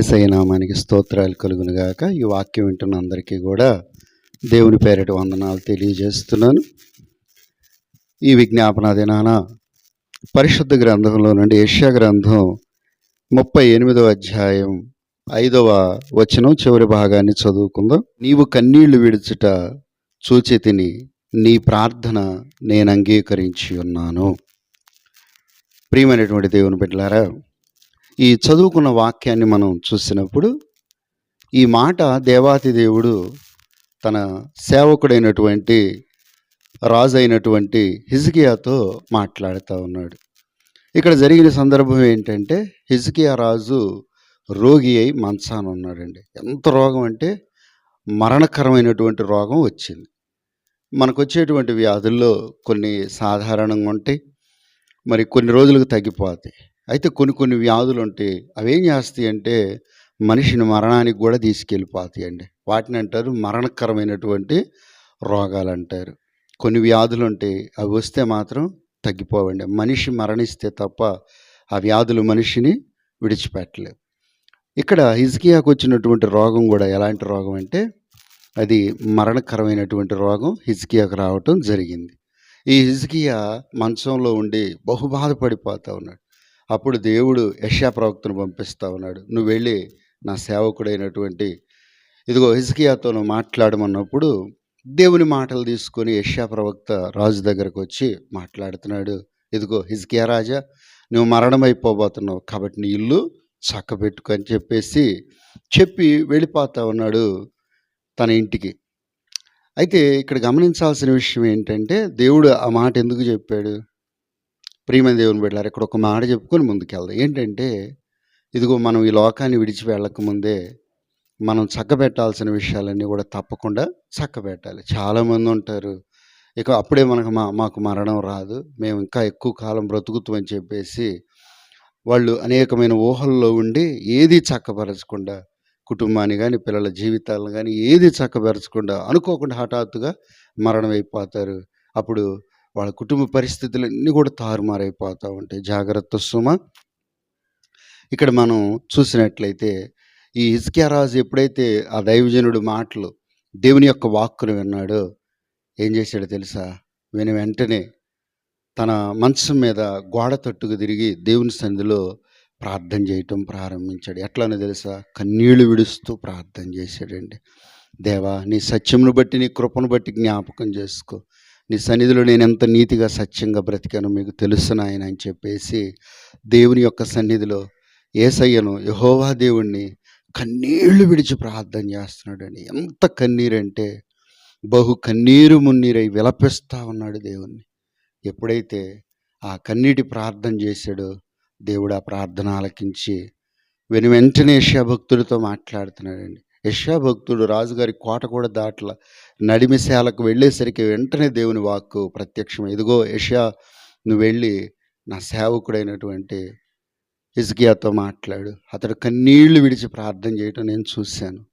ఏసై నామానికి స్తోత్రాలు కలుగును గాక. ఈ వాక్యం వింటున్న అందరికీ కూడా దేవుని పేరిట వందనాలు తెలియజేస్తున్నాను. ఈ విజ్ఞాపన దినాన పరిశుద్ధ గ్రంథంలో నుండి ఏషియా గ్రంథం ముప్పై ఎనిమిదవ అధ్యాయం ఐదవ వచనం చివరి భాగాన్ని చదువుకుందాం. నీవు కన్నీళ్ళు విడుచుట చూచి తిని నీ ప్రార్థన నేను అంగీకరించి ఉన్నాను. ప్రియమైనటువంటి దేవుని బిడ్డలారా ఈ చదువుకున్న వాక్యాన్ని మనం చూసినప్పుడు ఈ మాట దేవాతి దేవుడు తన సేవకుడైనటువంటి రాజు అయినటువంటి హిజ్కియాతో మాట్లాడుతూ ఉన్నాడు. ఇక్కడ జరిగిన సందర్భం ఏంటంటే హిజ్కియా రాజు రోగి అయి మంచాన ఉన్నాడండి. ఎంత రోగం అంటే మరణకరమైనటువంటి రోగం వచ్చింది. మనకు వచ్చేటువంటి వ్యాధుల్లో కొన్ని సాధారణంగా ఉంటాయి. మరి కొన్ని రోజులకు తగ్గిపోతాయి. అయితే కొన్ని కొన్ని వ్యాధులు ఉంటాయి అవేం చేస్తాయి అంటే మనిషిని మరణానికి కూడా తీసుకెళ్ళిపోతాయి అండి. వాటిని అంటారు మరణకరమైనటువంటి రోగాలు అంటారు. కొన్ని వ్యాధులు ఉంటాయి అవి వస్తే మాత్రం తగ్గిపోవండి. మనిషి మరణిస్తే తప్ప ఆ వ్యాధులు మనిషిని విడిచిపెట్టలేవు. ఇక్కడ హిజ్కియాకు వచ్చినటువంటి రోగం కూడా ఎలాంటి రోగం అంటే అది మరణకరమైనటువంటి రోగం హిజ్కియాకు రావటం జరిగింది. ఈ హిజ్కియా మంచంలో ఉండి బహు బాధపడిపోతూ ఉన్నాడు. అప్పుడు దేవుడు యష్యా ప్రవక్తను పంపిస్తా ఉన్నాడు. నువ్వు వెళ్ళి నా సేవకుడైనటువంటి ఇదిగో హిజ్కియాతో మాట్లాడమన్నప్పుడు దేవుని మాటలు తీసుకొని యష్యా ప్రవక్త రాజు దగ్గరకు వచ్చి మాట్లాడుతున్నాడు. ఇదిగో హిజ్కియా రాజా నువ్వు మరణమైపోబోతున్నావు కాబట్టి నీ ఇల్లు చక్కబెట్టుకు అని చెప్పేసి చెప్పి వెళ్ళిపోతా ఉన్నాడు తన ఇంటికి. అయితే ఇక్కడ గమనించాల్సిన విషయం ఏంటంటే దేవుడు ఆ మాట ఎందుకు చెప్పాడు? ప్రియమైన దేవుని బిడ్డారు ఇక్కడ ఒక మాట చెప్పుకొని ముందుకెళ్దాం. ఏంటంటే ఇదిగో మనం ఈ లోకాన్ని విడిచి వెళ్ళకముందే మనం చక్కబెట్టాల్సిన విషయాలన్నీ కూడా తప్పకుండా చక్కబెట్టాలి. చాలామంది ఉంటారు ఇక అప్పుడే మనకు మా మాకు మరణం రాదు మేము ఇంకా ఎక్కువ కాలం బ్రతుకుతామని చెప్పేసి వాళ్ళు అనేకమైన ఊహల్లో ఉండి ఏది చక్కపరచకుండా కుటుంబాన్ని కానీ పిల్లల జీవితాలను కానీ ఏది చక్కపరచకుండా అనుకోకుండా హఠాత్తుగా మరణం అయిపోతారు అప్పుడు వాళ్ళ కుటుంబ పరిస్థితులన్నీ కూడా తారుమారైపోతూ ఉంటాయి. జాగ్రత్త సుమ. ఇక్కడ మనం చూసినట్లయితే ఈ హిజ్కియా రాజు ఎప్పుడైతే ఆ దైవజనుడు మాటలు దేవుని యొక్క వాక్కును విన్నాడో ఏం చేశాడో తెలుసా? విని వెంటనే తన మంచం మీద గోడ తట్టుకు తిరిగి దేవుని సన్నిధిలో ప్రార్థన చేయటం ప్రారంభించాడు. ఎట్లానో తెలుసా? కన్నీళ్ళు విడుస్తూ ప్రార్థన చేశాడండి. దేవా నీ సత్యమును బట్టి నీ కృపను బట్టి జ్ఞాపకం చేసుకో. నీ సన్నిధిలో నేను ఎంత నీతిగా సత్యంగా బ్రతికానో మీకు తెలుసు నాయన అని చెప్పేసి దేవుని యొక్క సన్నిధిలో ఏసయ్యను యహోవా దేవుణ్ణి కన్నీళ్ళు విడిచి ప్రార్థన చేస్తున్నాడండి. ఎంత కన్నీరంటే బహు కన్నీరు మున్నీరై విలపిస్తా ఉన్నాడు దేవుణ్ణి. ఎప్పుడైతే ఆ కన్నీటి ప్రార్థన చేశాడో దేవుడు ఆ ప్రార్థన ఆలకించి వెను వెంటనే భక్తులతో మాట్లాడుతున్నాడండి. యశా భక్తుడు రాజుగారి కోట కూడా దాట్ల నడిమిశాలకు వెళ్ళేసరికి వెంటనే దేవుని వాక్కు ప్రత్యక్షం. ఇదిగో యశా నువ్వు వెళ్ళి నా సేవకుడైనటువంటి ఇసుకియాతో మాట్లాడు. అతడు కన్నీళ్ళు విడిచి ప్రార్థన చేయటం నేను చూశాను.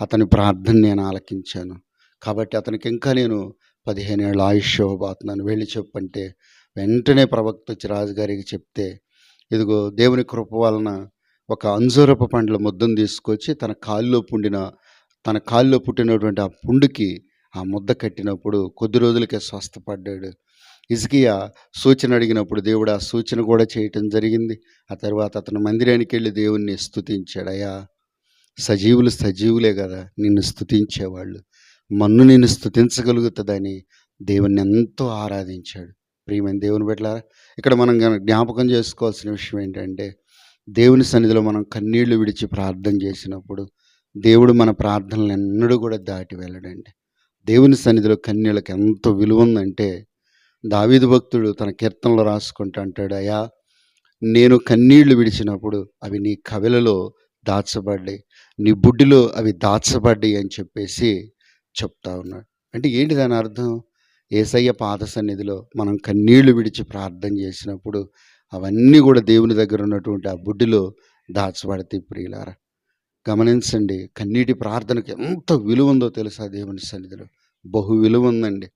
అతని ప్రార్థన నేను ఆలకించాను. కాబట్టి అతనికి ఇంకా నేను పదిహేను ఏళ్ళ ఆయుష్ ఇవ్వబోతున్నాను. వెళ్ళి చెప్పంటే వెంటనే ప్రవక్త వచ్చి రాజుగారికి చెప్తే ఇదిగో దేవుని కృప వలన ఒక అంజూరపు పండ్ల ముద్దను తీసుకొచ్చి తన కాల్లో పుండిన తన కాల్లో పుట్టినటువంటి ఆ పుండుకి ఆ ముద్ద కట్టినప్పుడు కొద్ది రోజులకే స్వస్థపడ్డాడు. ఇజ్కియా సూచన అడిగినప్పుడు దేవుడు ఆ సూచన కూడా చేయటం జరిగింది. ఆ తర్వాత అతను మందిరానికి వెళ్ళి దేవుణ్ణి స్తుతించాడు. సజీవులు సజీవులే కదా నిన్ను స్థుతించేవాళ్ళు మన్ను నిన్ను స్థుతించగలుగుతుందని దేవుణ్ణి ఎంతో ఆరాధించాడు. ప్రియమైన దేవుని బిడ్డలారా ఇక్కడ మనం జ్ఞాపకం చేసుకోవాల్సిన విషయం ఏంటంటే దేవుని సన్నిధిలో మనం కన్నీళ్ళు విడిచి ప్రార్థన చేసినప్పుడు దేవుడు మన ప్రార్థనలు ఎన్నడూ కూడా దాటి వెళ్ళడండి. దేవుని సన్నిధిలో కన్నీళ్ళకి ఎంత విలువ ఉందంటే దావీదు భక్తుడు తన కీర్తనలో రాసుకుంటూ అంటాడు అయ్యా నేను కన్నీళ్ళు విడిచినప్పుడు అవి నీ కవిలలో దాచబడ్డాయి. నీ బుడ్డిలో అవి దాచబడ్డాయి అని చెప్పేసి చెప్తా ఉన్నాడు. అంటే ఏంటి దాని అర్థం? ఏసయ్య పాద సన్నిధిలో మనం కన్నీళ్ళు విడిచి ప్రార్థన చేసినప్పుడు అవన్నీ కూడా దేవుని దగ్గర ఉన్నటువంటి ఆ బుడ్డిలో దాచబడతాయి ప్రియులారా. గమనించండి కన్నీటి ప్రార్థనకు ఎంత విలువ ఉందో తెలుసా దేవుని సన్నిధిలో? బహు విలువ ఉందండి.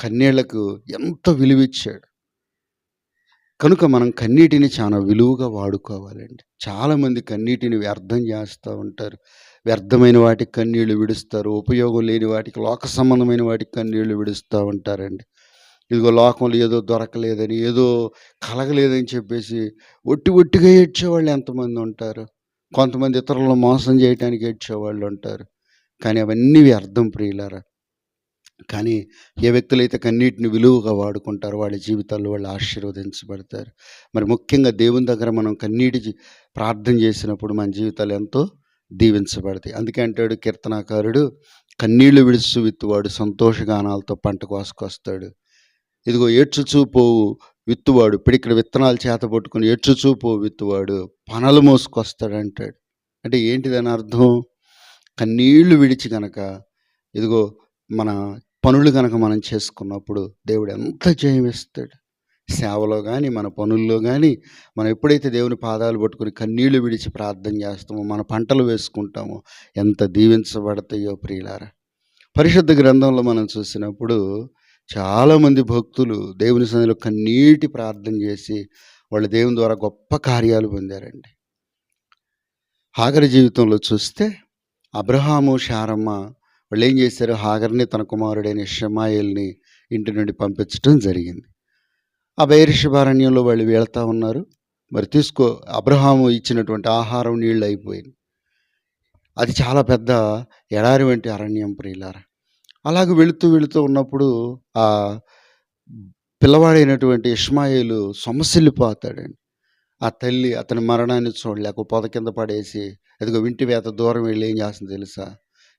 కన్నీళ్ళకు ఎంత విలువిచ్చాడు. కనుక మనం కన్నీటిని చాలా విలువగా వాడుకోవాలండి. చాలామంది కన్నీటిని వ్యర్థం చేస్తూ ఉంటారు. వ్యర్థమైన వాటికి కన్నీళ్ళు విడుస్తారు. ఉపయోగం లేని వాటికి లోక సంబంధమైన వాటికి కన్నీళ్ళు విడుస్తూ ఉంటారండి. ఇదిగో లోకంలో ఏదో దొరకలేదని ఏదో కలగలేదని చెప్పేసి ఒట్టి ఒట్టిగా ఏడ్చేవాళ్ళు ఎంతమంది ఉంటారు? కొంతమంది ఇతరులను మోసం చేయడానికి ఏడ్చేవాళ్ళు ఉంటారు. కానీ అవన్నీ వ్యర్థం ప్రియులారా. కానీ ఏ వ్యక్తులైతే కన్నీటిని విలువగా వాడుకుంటారో వాళ్ళ జీవితాల్లో వాళ్ళు ఆశీర్వదించబడతారు. మరి ముఖ్యంగా దేవుని దగ్గర మనం కన్నీటి ప్రార్థన చేసినప్పుడు మన జీవితాలు ఎంతో దీవించబడతాయి. అందుకే అంటాడు కీర్తనాకారుడు కన్నీళ్ళు విడుచు విత్తువాడు సంతోషగానాలతో పంట కోసుకొస్తాడు. ఇదిగో ఏడ్చుచూపోవు విత్తువాడు. పిడికిన విత్తనాలు చేత పట్టుకుని ఏడ్చుచూ విత్తువాడు. పనలు మోసుకొస్తాడు అంటాడు అంటే ఏంటిదని అర్థం? కన్నీళ్ళు విడిచి గనక ఇదిగో మన పనులు కనుక మనం చేసుకున్నప్పుడు దేవుడు ఎంత జయం ఇస్తాడు. సేవలో కానీ మన పనుల్లో కానీ మనం ఎప్పుడైతే దేవుని పాదాలు పట్టుకుని కన్నీళ్ళు విడిచి ప్రార్థన చేస్తామో మన పంటలు వేసుకుంటామో ఎంత దీవించబడతాయో ప్రియులారా. పరిశుద్ధ గ్రంథంలో మనం చూసినప్పుడు చాలామంది భక్తులు దేవుని సన్నిధిలో కన్నీటి ప్రార్థన చేసి వాళ్ళ దేవుని ద్వారా గొప్ప కార్యాలు పొందారండి. హాగరి జీవితంలో చూస్తే అబ్రహాము శారమ్మ వాళ్ళు ఏం చేశారు? హాగర్ని తన కుమారుడైన ఇషమాయిల్ని ఇంటి నుండి పంపించడం జరిగింది. ఆ బైరిషభారణ్యంలో వాళ్ళు వెళ్తూ ఉన్నారు. మరి తీసుకో అబ్రహాము ఇచ్చినటువంటి ఆహారం నీళ్ళు అయిపోయింది. అది చాలా పెద్ద ఎడారి వంటి అరణ్యం ప్రియులారా. అలాగ వెళుతూ వెళుతూ ఉన్నప్పుడు ఆ పిల్లవాడైనటువంటి ఇష్మాయిలు సొమ్మసిల్లిపోతాడండి ఆ తల్లి అతని మరణాన్ని చూడలేక పొద కింద పడేసి అదిగో వింటి వేత దూరం వెళ్ళి ఏం చేస్తుంది తెలుసా?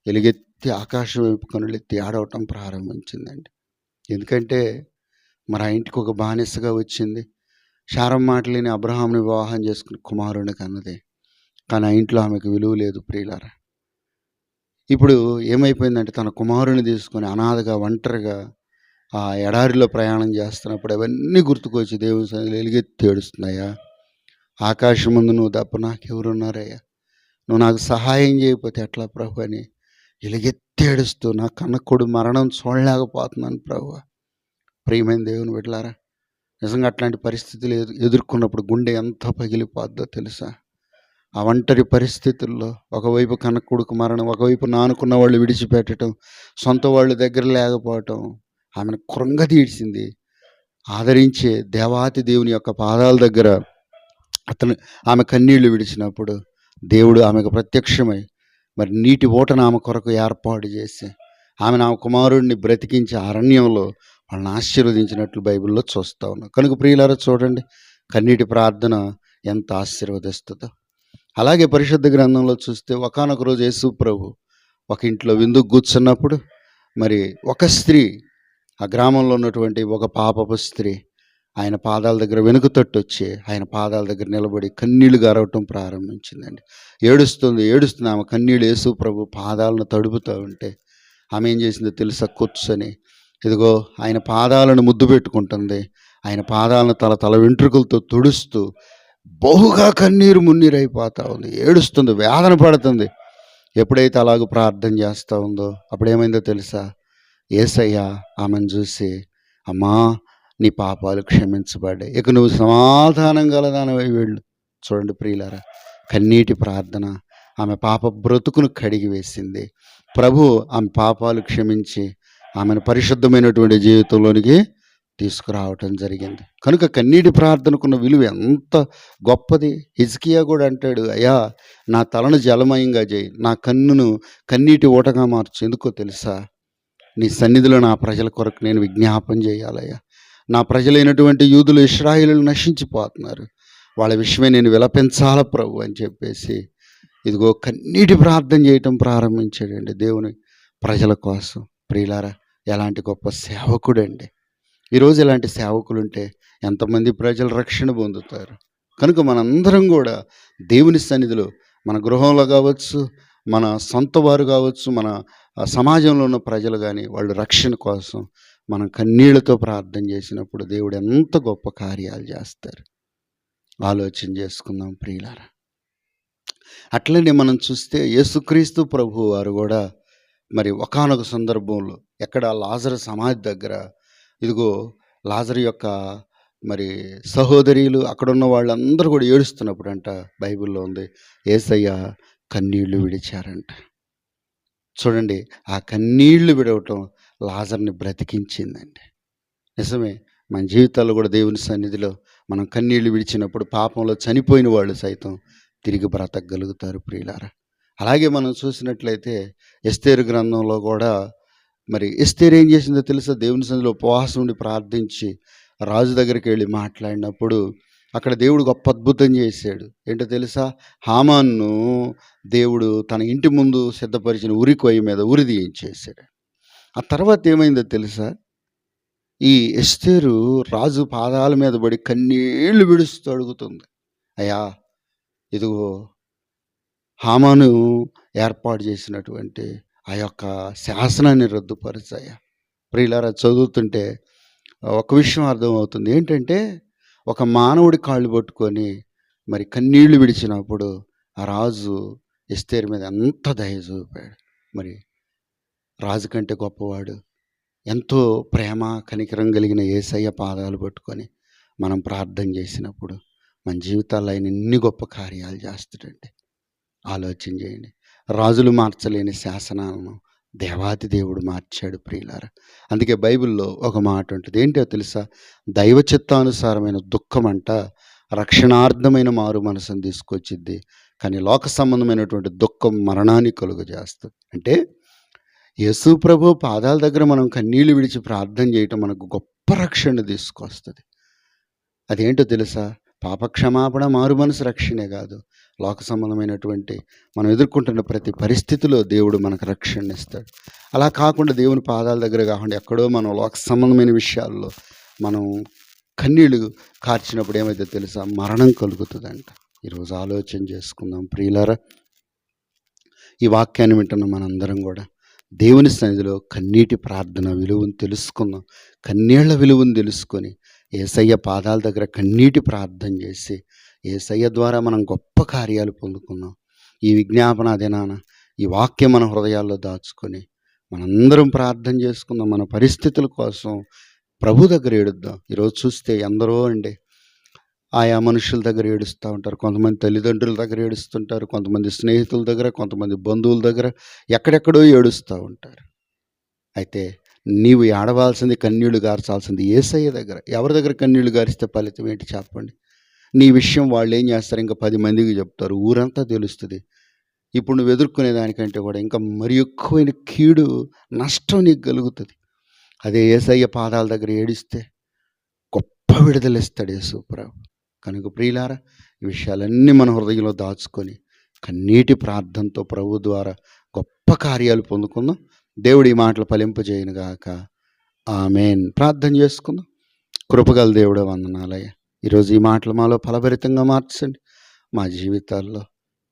ఎలుగెత్తి ఆకాశం వైపు కనులెత్తి ఆడవటం ప్రారంభించిందండి. ఎందుకంటే మరి ఆ ఇంటికి ఒక బానిసగా వచ్చింది. శారం మాటలేని అబ్రహాంని వివాహం చేసుకుని కుమారుని కన్నది. కానీ ఆ ఇంట్లో ఆమెకు విలువ లేదు ప్రియులారా. ఇప్పుడు ఏమైపోయిందంటే తన కుమారుని తీసుకొని అనాథగా ఒంటరిగా ఆ ఎడారిలో ప్రయాణం చేస్తున్నప్పుడు అవన్నీ గుర్తుకొచ్చి దేవుని సన్నిధిలో ఎలుగెత్తి ఏడుస్తున్నాయా ఆకాశం ముందు నువ్వు తప్ప నాకెవరున్నారయ్యా? నువ్వు నాకు సహాయం చేయకపోతే ఎట్లా ప్రభు అని ఎలుగెత్తి ఏడుస్తూ నా కన్నకొడు మరణం చూడలేకపోతున్నాను ప్రభు. ప్రియమైన దేవుని బిడ్డలారా నిజంగా అట్లాంటి పరిస్థితులు ఎదు- ఎదుర్కొన్నప్పుడు గుండె ఎంత పగిలిపోద్దో తెలుసా? ఆ ఒంటరి పరిస్థితుల్లో ఒకవైపు కనకొడుకు మరణం ఒకవైపు నానుకున్న వాళ్ళు విడిచిపెట్టడం సొంత వాళ్ళు దగ్గర లేకపోవటం ఆమెను కృంగతీడ్చింది ఆదరించే దేవాతి దేవుని యొక్క పాదాల దగ్గర అతను ఆమె కన్నీళ్ళు విడిచినప్పుడు దేవుడు ఆమెకు ప్రత్యక్షమై మరి నీటి ఓటను ఆమె కొరకు ఏర్పాటు చేసి ఆమె నా కుమారుడిని బ్రతికించి అరణ్యంలో వాళ్ళని ఆశీర్వదించినట్లు బైబిల్లో చూస్తూ ఉన్నాం. కనుక ప్రియులారా చూడండి కన్నీటి ప్రార్థన ఎంత ఆశీర్వదిస్తుందో. అలాగే పరిశుద్ధ గ్రంథంలో చూస్తే ఒకానొక రోజు యేసు ప్రభు ఒక ఇంట్లో విందుకు కూర్చున్నప్పుడు మరి ఒక స్త్రీ ఆ గ్రామంలో ఉన్నటువంటి ఒక పాపపు స్త్రీ ఆయన పాదాల దగ్గర వెనుక తట్టు వచ్చి ఆయన పాదాల దగ్గర నిలబడి కన్నీళ్ళు గారవటం ప్రారంభించిందండి. ఏడుస్తుంది ఏడుస్తుంది ఆమె కన్నీళ్ళు యేసు ప్రభు పాదాలను తడుపుతూ ఉంటే ఆమె ఏం చేసిందో తెలుసా? కూర్చొని ఇదిగో ఆయన పాదాలను ముద్దు పెట్టుకుంటుంది. ఆయన పాదాలను తల తల వెంట్రుకలతో తుడుస్తూ బహుగా కన్నీరు మున్నీరైపోతూ ఉంది ఏడుస్తుంది వేదన పడుతుంది. ఎప్పుడైతే అలాగ ప్రార్థన చేస్తూ ఉందో అప్పుడేమైందో తెలుసా? ఏసయ్య ఆమెను చూసి అమ్మా నీ పాపాలు క్షమించబడ్డాయి. ఇక నువ్వు సమాధానం గలదానవై వెళ్ళు. చూడండి ప్రియులారా కన్నీటి ప్రార్థన ఆమె పాప బ్రతుకును కడిగి వేసింది. ప్రభు ఆమె పాపాలు క్షమించి ఆమెను పరిశుద్ధమైనటువంటి జీవితంలోనికి తీసుకురావటం జరిగింది. కనుక కన్నీటి ప్రార్థనకున్న విలువ ఎంత గొప్పది? హిజ్కియా కూడా అంటాడు అయ్యా నా తలను జలమయంగా చేయి. నా కన్నును కన్నీటి ఓటగా మార్చు. ఎందుకో తెలుసా? నీ సన్నిధిలో నా ప్రజల కొరకు నేను విజ్ఞాపం చేయాలయ్యా. నా ప్రజలైనటువంటి యూదులు ఇస్రాయిలు నశించిపోతున్నారు. వాళ్ళ విషయమే నేను విలపించాల ప్రభు? అని చెప్పేసి ఇదిగో కన్నీటి ప్రార్థన చేయటం ప్రారంభించాడండి దేవుని ప్రజల కోసం. ప్రియులారా ఎలాంటి గొప్ప సేవకుడండి. ఈరోజు ఇలాంటి సేవకులు ఉంటే ఎంతమంది ప్రజలు రక్షణ పొందుతారు? కనుక మనందరం కూడా దేవుని సన్నిధిలో మన గృహంలో కావచ్చు మన సొంత వారు కావచ్చు మన సమాజంలో ఉన్న ప్రజలు కానీ వాళ్ళు రక్షణ కోసం మనం కన్నీళ్ళతో ప్రార్థన చేసినప్పుడు దేవుడు ఎంత గొప్ప కార్యాలు చేస్తారు. ఆలోచన చేసుకుందాం ప్రియులారా. అట్లనే మనం చూస్తే యేసుక్రీస్తు ప్రభు వారు కూడా మరి ఒకానొక సందర్భంలో ఎక్కడ లాజర్ సమాధి దగ్గర ఇదిగో లాజర్ యొక్క మరి సహోదరీలు అక్కడున్న వాళ్ళందరూ కూడా ఏడుస్తున్నప్పుడు అంట బైబిల్లో ఉంది ఏసయ్య కన్నీళ్ళు విడిచారంట. చూడండి ఆ కన్నీళ్ళు విడవటం లాజర్ని బ్రతికించిందండి. నిజమే మన జీవితాల్లో కూడా దేవుని సన్నిధిలో మనం కన్నీళ్ళు విడిచినప్పుడు పాపంలో చనిపోయిన వాళ్ళు సైతం తిరిగి బ్రతకగలుగుతారు ప్రియులారా. అలాగే మనం చూసినట్లయితే ఎస్తేరు గ్రంథంలో కూడా మరి ఇస్తేరు ఏం చేసిందో తెలుసా? దేవుని సందులో ఉపవాసం ఉండి ప్రార్థించి రాజు దగ్గరికి వెళ్ళి మాట్లాడినప్పుడు అక్కడ దేవుడు గొప్ప అద్భుతం చేశాడు. ఏంటో తెలుసా? హామాన్ను దేవుడు తన ఇంటి ముందు సిద్ధపరిచిన ఉరి కొయ్య మీద ఉరి తీయించేశాడు. ఆ తర్వాత ఏమైందో తెలుసా? ఈ ఎస్తేరు రాజు పాదాల మీద పడి కన్నీళ్ళు విడుస్తూ అడుగుతుంది. అయ్యా ఇదిగో హామాను ఏర్పాటు చేసినటువంటి ఆ యొక్క శాసనాన్ని రద్దుపరిచాయా ప్రియులారా చదువుతుంటే ఒక విషయం అర్థమవుతుంది. ఏంటంటే ఒక మానవుడి కాళ్ళు పట్టుకొని మరి కన్నీళ్ళు విడిచినప్పుడు ఆ రాజు ఎస్తేరు మీద ఎంత దయ చూపాడు. మరి రాజు కంటే గొప్పవాడు ఎంతో ప్రేమ కనికరం కలిగిన ఏసయ్య పాదాలు పట్టుకొని మనం ప్రార్థన చేసినప్పుడు మన జీవితాల్లో ఆయన ఎన్ని గొప్ప కార్యాలు చేస్తాడండి ఆలోచన చేయండి. రాజులు మార్చలేని శాసనాలను దేవాతి దేవుడు మార్చాడు ప్రియులారా. అందుకే బైబిల్లో ఒక మాట ఉంటుంది. ఏంటో తెలుసా? దైవ చిత్తానుసారమైన దుఃఖం అంట రక్షణార్థమైన మారు మనసును తీసుకొచ్చిద్ది. కానీ లోక సంబంధమైనటువంటి దుఃఖం మరణాన్ని కలుగజేస్తుంది అంటే యేసు ప్రభు పాదాల దగ్గర మనం కన్నీళ్ళు విడిచి ప్రార్థన చేయటం మనకు గొప్ప రక్షణ తీసుకొస్తుంది. అదేంటో తెలుసా? పాపక్షమాపణ మారు మనసు రక్షణే కాదు. లోక సంబంధమైనటువంటి మనం ఎదుర్కొంటున్న ప్రతి పరిస్థితిలో దేవుడు మనకు రక్షణ ఇస్తాడు. అలా కాకుండా దేవుని పాదాల దగ్గర కాకుండా ఎక్కడో మనం లోక సంబంధమైన విషయాల్లో మనం కన్నీళ్ళు కార్చినప్పుడు ఏమైతే తెలుసా? మరణం కలుగుతుందంట. ఈరోజు ఆలోచన చేసుకుందాం ప్రియులారా. ఈ వాక్యాన్ని వింటున్న మనందరం కూడా దేవుని సన్నిధిలో కన్నీటి ప్రార్థన విలువను తెలుసుకుందాం. కన్నీళ్ళ విలువను తెలుసుకొని ఏసయ్య పాదాల దగ్గర కన్నీటి ప్రార్థన చేసి ఏసయ్య ద్వారా మనం గొప్ప కార్యాలు పొందుకున్నాం. ఈ విజ్ఞాపన దినాన ఈ వాక్యం మన హృదయాల్లో దాచుకొని మనందరం ప్రార్థన చేసుకుందాం. మన పరిస్థితుల కోసం ప్రభు దగ్గర ఏడుద్దాం. ఈరోజు చూస్తే ఎందరో అండి ఆయా మనుషుల దగ్గర ఏడుస్తూ ఉంటారు. కొంతమంది తల్లిదండ్రుల దగ్గర ఏడుస్తుంటారు. కొంతమంది స్నేహితుల దగ్గర కొంతమంది బంధువుల దగ్గర ఎక్కడెక్కడో ఏడుస్తూ ఉంటారు. అయితే నీవు ఏడవాల్సింది కన్నీళ్ళు గార్చాల్సింది ఏసయ్య దగ్గర. ఎవరి దగ్గర కన్నీళ్ళు గారిస్తే ఫలితం ఏంటి చెప్పండి. నీ విషయం వాళ్ళు ఏం చేస్తారు? ఇంకా పది మందికి చెప్తారు. ఊరంతా తెలుస్తుంది. ఇప్పుడు నువ్వు ఎదుర్కొనే దానికంటే కూడా ఇంకా మరి ఎక్కువైన కీడు నష్టం నీకు కలుగుతుంది. అదే ఏసయ్య పాదాల దగ్గర ఏడిస్తే గొప్ప విడుదలిస్తాడు యేసుప్రభు కనుక ప్రియులారా ఈ విషయాలన్నీ మన హృదయంలో దాచుకొని కన్నీటి ప్రార్థనతో ప్రభు ద్వారా గొప్ప కార్యాలు పొందుకుందాం. దేవుడి ఈ మాటలు ఫలింపజేయను గాక ఆమెన్. ప్రార్థన చేసుకుందాం. కృపగల దేవుడు వందనాలయ్య. ఈరోజు ఈ మాటలు మాలో ఫలభరితంగా మార్చండి. మా జీవితాల్లో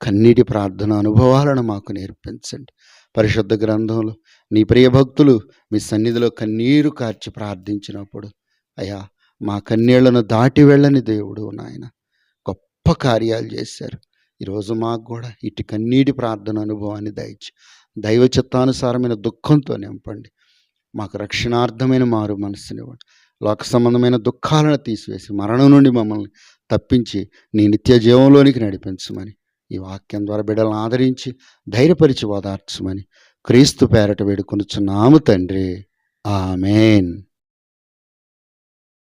కన్నీటి ప్రార్థన అనుభవాలను మాకు నేర్పించండి. పరిశుద్ధ గ్రంథంలో నీ ప్రియ భక్తులు మీ సన్నిధిలో కన్నీరు కార్చి ప్రార్థించినప్పుడు అయ్యా మా కన్నీళ్ళను దాటి వెళ్ళని దేవుడు నాయన గొప్ప కార్యాలు చేశారు. ఈరోజు మాకు కూడా ఇటు కన్నీటి ప్రార్థన అనుభవాన్ని దయచి దైవ చిత్తానుసారమైన దుఃఖంతో నింపండి మాకు రక్షణార్థమైన మారు మనస్సునివ్వండి లోక సంబంధమైన దుఃఖాలను తీసివేసి మరణం నుండి మమ్మల్ని తప్పించి నీ నిత్య జీవంలోనికి నడిపించమని ఈ వాక్యం ద్వారా బిడ్డలను ఆదరించి ధైర్యపరిచి ఓదార్చమని క్రీస్తు పేరట వేడుకొనుచున్నాము తండ్రి. ఆమెన్.